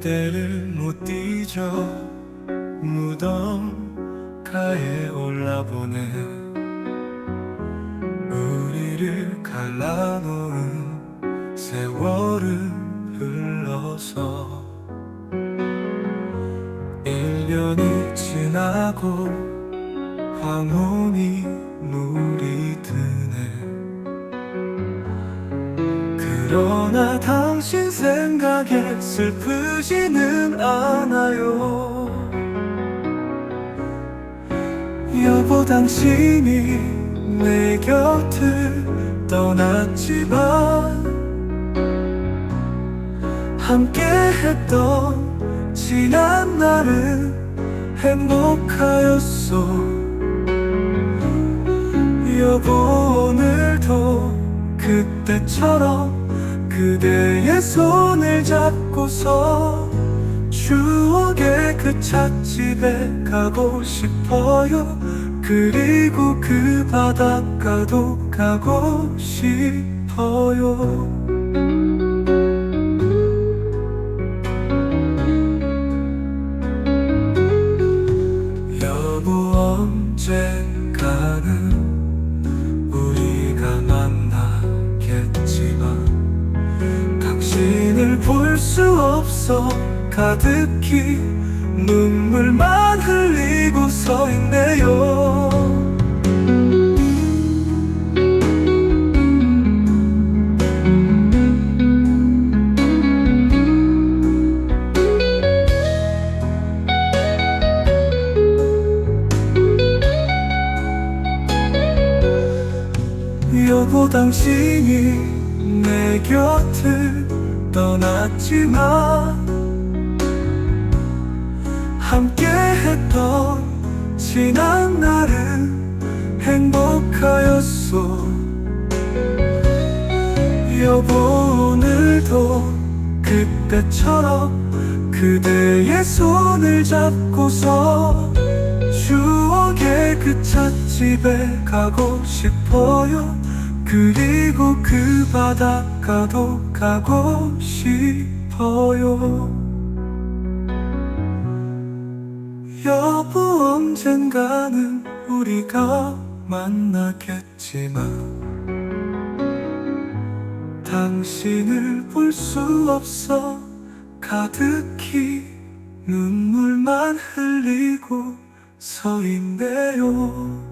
그대를 못 잊어 무덤가에 올라보네 우리를 갈라놓은 세월은 흘러서 1년이 지나고 황혼이 물이 드 그러나 당신 생각에 슬프지는 않아요. 여보 당신이 내 곁을 떠났지만 함께 했던 지난 날은 행복하였소. 여보 오늘도 그때처럼 그대의 손을 잡고서 추억의 그 찻집에 가고 싶어요. 그리고 그 바닷가도 가고 싶어요. 여보 언젠가는 수 없어. 가득히 눈물만 흘리고 서 있네요. 여보 당신이 내 곁을 떠났지만 함께 했던 지난 날은 행복하였소. 여보 오늘도 그때처럼 그대의 손을 잡고서 추억의 그 찻집에 가고 싶어요 그리고 그 바닷가도 가고 싶어요. 여보 언젠가는 우리가 만나겠지만 당신을 볼 수 없어 가득히 눈물만 흘리고 서 있네요